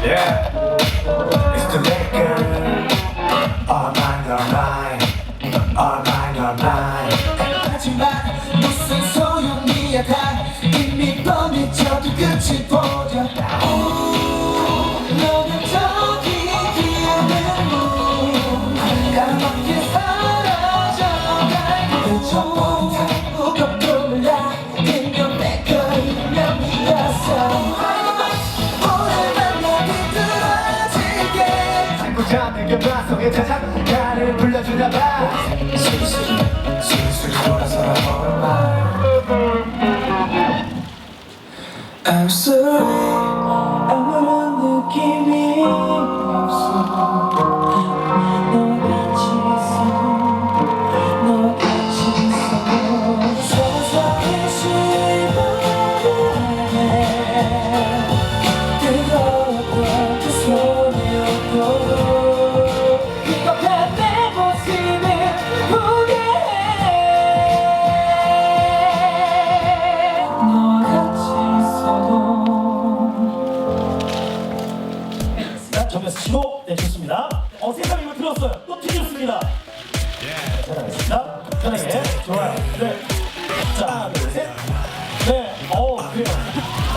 Yeah. It's the liquor. All mine, all mine. All mine, all mine. 하지만 무슨 소용이야 다 이미 뻔해져도 끝이 보여 저기 뻔한 것도 몰라 그냥 내가 운명이었어 자꾸 잠들게 마성에 찾아 나를 불러주나 봐. 술술 술술 돌아서라. I'm sorry 아무런 느낌이 없어 15. 네, 좋습니다. 어, 세상 이거 들었어요. 또 튀겼습니다. 예, 잘 알겠습니다. 편하게. 좋아요. 네. 자, 둘, 셋. 네. 어, 그래요.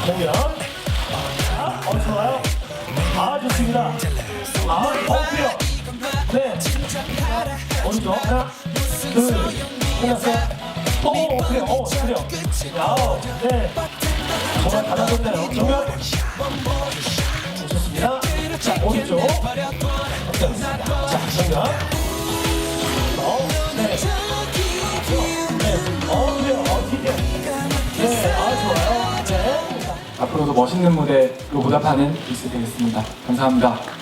공연. 아, 어, 좋아요. 아, 좋습니다. 아, 어, 그래요. 네. 오른쪽. 하나, 둘, 끝났어요. 어, 그래요. 어, 그래요. 아우, 어, 네. 정말 받아줬네요. 정면. 좋습니다. 자, 오른쪽. 어, 네. 네. 아. 네. 앞으로도 멋있는 무대로 보답하는 빅스 되겠습니다. 감사합니다.